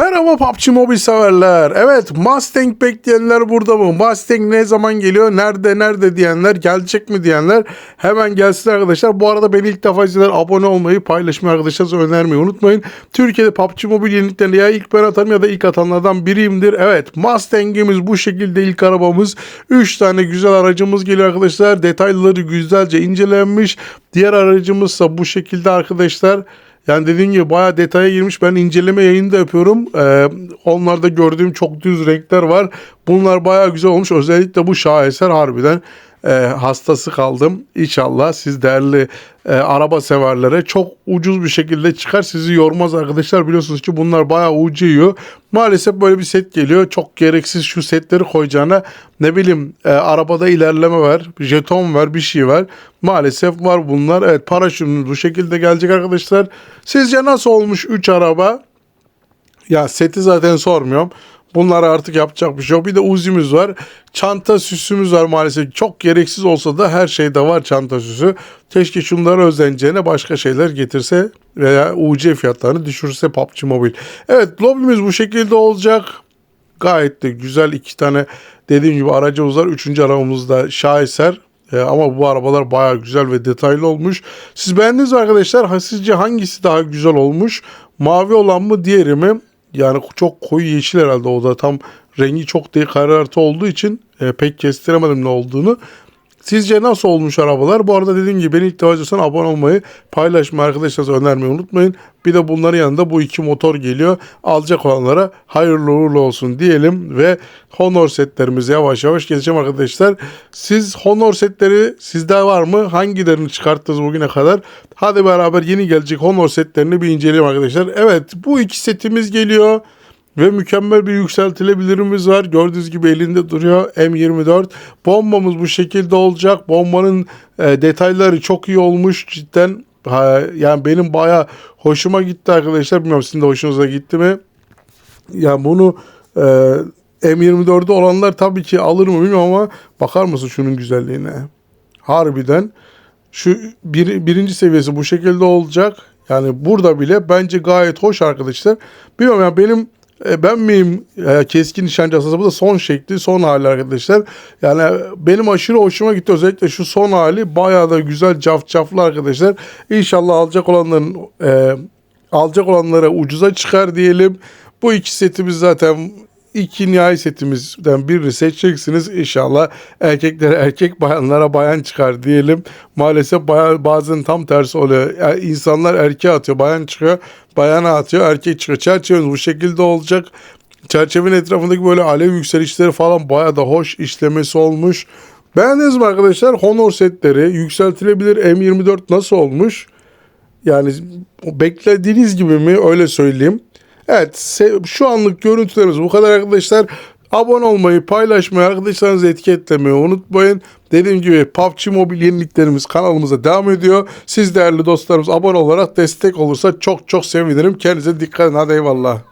Merhaba PUBG Mobile severler. Evet Mustang bekleyenler burada mı? Mustang ne zaman geliyor? Nerede nerede diyenler? Gelecek mi diyenler? Hemen gelsin arkadaşlar. Bu arada beni ilk defa izleyenler abone olmayı, paylaşmayı arkadaşlar önermeyi unutmayın. Türkiye'de PUBG Mobile yeniliklerini ya ilk ben atarım ya da ilk atanlardan biriyimdir. Evet Mustang'imiz bu şekilde ilk arabamız. 3 tane güzel aracımız geliyor arkadaşlar. Detayları güzelce incelenmiş. Diğer aracımızsa bu şekilde arkadaşlar. Yani dediğim gibi bayağı detaya girmiş. Ben inceleme yayını da yapıyorum. Ee, onlarda gördüğüm çok düz renkler var. Bunlar bayağı güzel olmuş. Özellikle bu şaheser harbiden e, hastası kaldım. İnşallah siz değerli e, araba severlere çok ucuz bir şekilde çıkar. Sizi yormaz arkadaşlar. Biliyorsunuz ki bunlar bayağı ucu yiyor. Maalesef böyle bir set geliyor. Çok gereksiz şu setleri koyacağına ne bileyim e, arabada ilerleme var. Jeton var bir şey var. Maalesef var bunlar. Evet paraşütümüz bu şekilde gelecek arkadaşlar. Sizce nasıl olmuş 3 araba? Ya seti zaten sormuyorum. Bunlar artık yapacak bir şey yok. Bir de Uzi'miz var. Çanta süsümüz var maalesef. Çok gereksiz olsa da her şeyde var çanta süsü. Keşke şunlara özeneceğine başka şeyler getirse veya UC fiyatlarını düşürse PUBG Mobile. Evet lobimiz bu şekilde olacak. Gayet de güzel iki tane dediğim gibi aracımız var. Üçüncü arabamız da şaheser. Ee, ama bu arabalar bayağı güzel ve detaylı olmuş. Siz beğendiniz mi arkadaşlar? Sizce hangisi daha güzel olmuş? Mavi olan mı diğeri mi? Yani çok koyu yeşil herhalde o da tam rengi çok değil karartı olduğu için e, pek kestiremedim ne olduğunu. Sizce nasıl olmuş arabalar? Bu arada dediğim gibi beni ilk defa izliyorsan abone olmayı, paylaşmayı, arkadaşlarınıza önermeyi unutmayın. Bir de bunların yanında bu iki motor geliyor. Alacak olanlara hayırlı uğurlu olsun diyelim ve Honor setlerimize yavaş yavaş geçeceğim arkadaşlar. Siz Honor setleri sizde var mı? Hangilerini çıkarttınız bugüne kadar? Hadi beraber yeni gelecek Honor setlerini bir inceleyelim arkadaşlar. Evet bu iki setimiz geliyor. Ve mükemmel bir yükseltilebilirimiz var. Gördüğünüz gibi elinde duruyor M24. Bombamız bu şekilde olacak. Bombanın e, detayları çok iyi olmuş cidden. Ha, yani benim baya hoşuma gitti arkadaşlar. Bilmiyorum sizin de hoşunuza gitti mi? Yani bunu e, M24'de olanlar tabii ki alır mı bilmiyorum ama bakar mısın şunun güzelliğine? Harbiden şu bir, birinci seviyesi bu şekilde olacak. Yani burada bile bence gayet hoş arkadaşlar. Bilmiyorum ya benim e, ben miyim keskin nişancı asası bu da son şekli son hali arkadaşlar. Yani benim aşırı hoşuma gitti özellikle şu son hali bayağı da güzel cafcaflı arkadaşlar. İnşallah alacak olanların e, alacak olanlara ucuza çıkar diyelim. Bu iki setimiz zaten iki nihai setimizden birini seçeceksiniz. İnşallah erkeklere erkek bayanlara bayan çıkar diyelim. Maalesef bayan, bazen tam tersi oluyor. Yani insanlar erkeğe atıyor bayan çıkıyor. Bayana atıyor erkek çıkıyor. Çerçevemiz bu şekilde olacak. Çerçevenin etrafındaki böyle alev yükselişleri falan bayağı da hoş işlemesi olmuş. Beğendiniz mi arkadaşlar? Honor setleri yükseltilebilir M24 nasıl olmuş? Yani beklediğiniz gibi mi öyle söyleyeyim. Evet şu anlık görüntülerimiz bu kadar arkadaşlar. Abone olmayı, paylaşmayı, arkadaşlarınızı etiketlemeyi unutmayın. Dediğim gibi PUBG Mobile yeniliklerimiz kanalımıza devam ediyor. Siz değerli dostlarımız abone olarak destek olursa çok çok sevinirim. Kendinize dikkat edin. Hadi eyvallah.